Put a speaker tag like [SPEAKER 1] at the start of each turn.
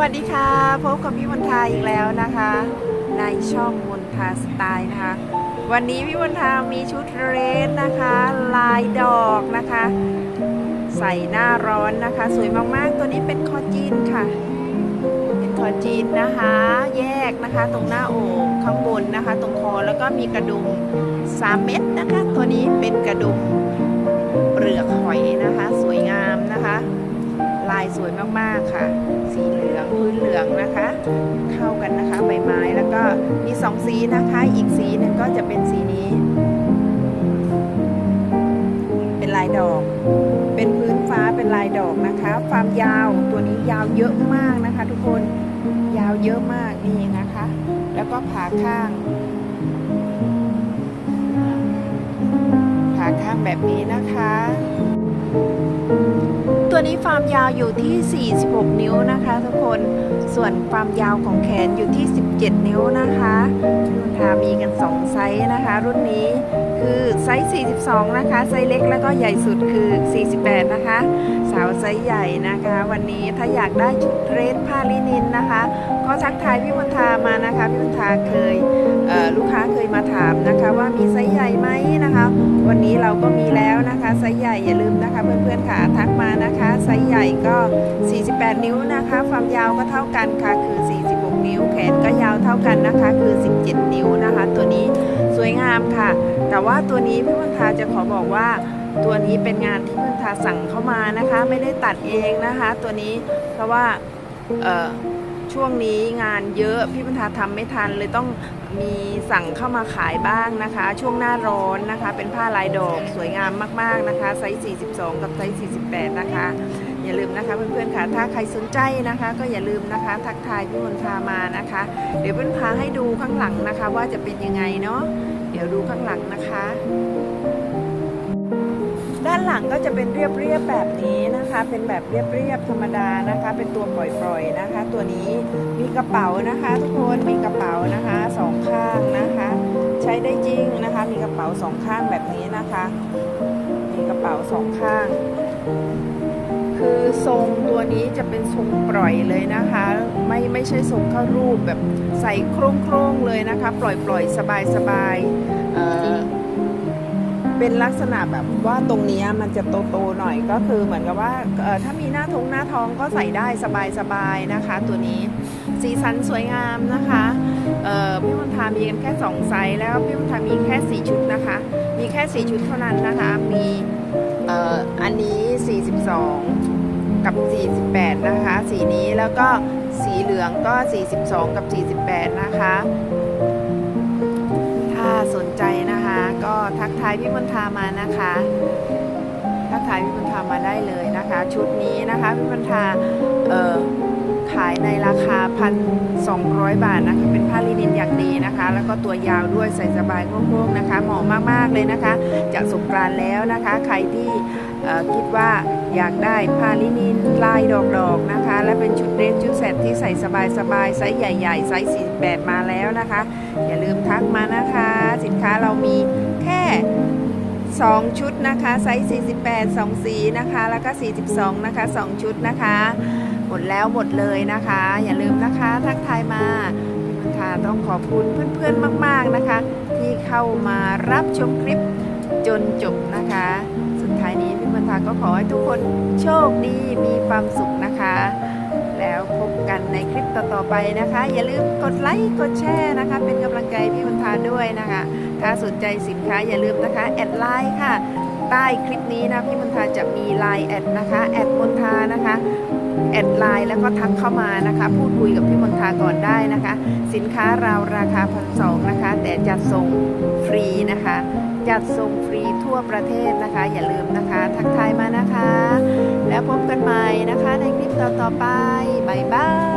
[SPEAKER 1] วัสดีค่ะ พบกับพี่มนทาอีกแล้วนะคะ ในช่องมนทาสไตล์นะคะ วันนี้พี่มนทามีชุดเรสนะคะ ลายดอกนะคะ ใส่หน้าร้อนนะคะ สวยมากๆ ตัวนี้เป็นคอจีนค่ะ เป็นคอจีนนะคะ แยกนะคะ ตรงหน้าอกข้างบนนะคะ ตรงคอแล้วก็มีกระดุม 3 เม็ดนะคะ ตัวนี้เป็นกระดุมเปลือกหอยนะคะ สวยงามนะคะ ลายสวยมากๆค่ะ สีเหลืองพื้นเหลืองนะคะ เข้ากันนะคะใบไม้แล้วก็มีสองสีนะคะ อีกสีหนึ่งก็จะเป็นสีนี้ เป็นลายดอก เป็นพื้นฟ้าเป็นลายดอกนะคะ ความยาวตัวนี้ยาวเยอะมากนะคะ ทุกคนยาวเยอะมากนี่นะคะ แล้วก็ผ่าข้างผ่าข้างแบบนี้นะคะ ตัวนี้ความยาวอยู่ที่ 46 นิ้วนะคะ ทุกคน ส่วนความยาวของแขนอยู่ที่ 17 นิ้วนะคะรุ่นทามีกัน 2 ไซส์นะคะ รุ่นนี้คือไซส์ 42 นะคะ ไซส์เล็กแล้วก็ใหญ่สุดคือ 48 นะคะ สาวไซส์ใหญ่นะคะ วันนี้ถ้าอยากได้ชุดเรสผ้าลินินนะคะ ก็ทักทายพี่มณฑามานะคะ พี่มณฑาเคยเลูกค้าเคยมาถามนะคะ ว่ามีไซส์ใหญ่ไหมนะคะ วันนี้เราก็มีแล้วนะคะไซส์ใหญ่อย่าลืมนะคะ เพื่อนๆค่ะทักมานะคะไซส์ใหญ่ก็ 48 นิ้วนะคะ ความยาวก็เท่ากันค่ะคือ 46 นิ้ว แขนก็ยาวเท่ากันนะคะ คือ 17 นิ้วนะคะ ตัวนี้สวยงามค่ะ แต่ว่าตัวนี้พี่มณฑาจะขอบอกว่าตัวนี้เป็นงานที่เพี่มณฑาสั่งเข้ามานะคะ ไม่ได้ตัดเองนะคะ ตัวนี้เพราะว่าเอ่อ ช่วงนี้งานเยอะพี่บรรทาทำไม่ทันเลยต้องมีสั่งเข้ามาขายบ้างนะคะ ช่วงหน้าร้อนนะคะ เป็นผ้าลายดอกสวยงามมากๆนะคะไซส์ 42 กับไซส์ 48 นะคะ อย่าลืมนะคะเพื่อนๆค่ะถ้าใครสนใจนะคะ ก็อย่าลืมนะคะทักทายพี่มนทามานะคะ เดี๋ยวเพื่อนพาให้ดูข้างหลังนะคะ ว่าจะเป็นยังไงเนาะเดี๋ยวดูข้างหลังนะคะานหลังก็จะเป็นเรียบๆแบบนี้นะคะ เป็นแบบเรียบๆธรรมดานะคะ เป็นตัวปล่อยๆนะคะ ตัวนี้มีกระเป๋านะคะ ทุกคนมีกระเป๋านะคะสองข้างนะคะ ใช้ได้จริงนะคะ มีกระเป๋าสองข้างแบบนี้นะคะ มีกระเป๋าสองข้าง คือทรงตัวนี้จะเป็นทรงปล่อยเลยนะคะ ไม่ไม่ใช่ทรงเข้ารูปแบบใส่โครงๆเลยนะคะ ปล่อยๆสบายๆ เป็นลักษณะแบบว่าตรงนี้มันจะโตๆหน่อยก็คือเหมือนกับว่าถ้ามีหน้าทงหน้าท้องก็ใส่ได้สบายๆนะคะ ตัวนี้สีสันสวยงามนะคะพี่มณฑามีกันแค่ 2 ไซส์แล้วพี่มณฑามีแค่ 4 ชุดนะคะ มีแค่ 4 ชุดเท่านั้นนะคะ มีอันนี้ 42 กับ 48 นะคะ สีนี้แล้วก็สีเหลืองก็ 42 กับ 48 นะคะ ถ้าสนใจนะคะ ทักทายพี่มณฑามานะคะ ทักทายพี่มณฑามาได้เลยนะคะ ชุดนี้นะคะพี่มณฑาเอ่อ ขายในราคา 1,200 บาทนะคะ เป็นผ้าลินินอย่างดีนะคะ แล้วก็ตัวยาวด้วยใส่สบายโค้งๆนะคะ เหมาะมากๆเลยนะคะ จะสงกรานแล้วนะคะ ใครที่คิดว่าอยากได้ผ้าลินินลายดอกๆนะคะ และเป็นชุดเดรสชุดเซ็ตที่ใส่สบายๆไซส์ใหญ่ๆไซส์48 มาแล้วนะคะ อย่าลืมทักมานะคะ สินค้าเรามีแค่2 ชุดนะคะ ไซส์ 48 2 สีนะคะ แล้วก็ 42 นะคะ 2 ชุดนะคะ มดแล้วหมดเลยนะคะ อย่าลืมนะคะทักทายมาพี่มันทาต้องขอบคุณเพื่อนๆมาก ๆนะคะ ที่เข้ามารับชมคลิปจนจบนะคะ สุดท้ายนี้พี่มันทาก็ขอให้ทุกคนโชคดีมีความสุขนะคะ แล้วพบกันในคลิปต่อๆไปนะคะ อย่าลืมกดไลค์กดแชร์นะคะ เป็นกำลังใจพี่มันทาด้วยนะคะ ถ้าสนใจสินค้าอย่าลืมนะคะแอดไลน์ค่ะ ใต้คลิปนี้นะพี่มนทาจะมีไลน์แอดนะคะแอดมนทานะคะแอดไลน์แล้วก็ทักเข้ามานะคะพูดคุยกับพี่มนทาก่อนได้นะคะ สินค้าเราราคาพันสองนะคะ แต่จัดส่งฟรีนะคะ จัดส่งฟรีทั่วประเทศนะคะ อย่าลืมนะคะ ทักทายมานะคะ แล้วพบกันใหม่นะคะในคลิปต่อๆไปบายบาย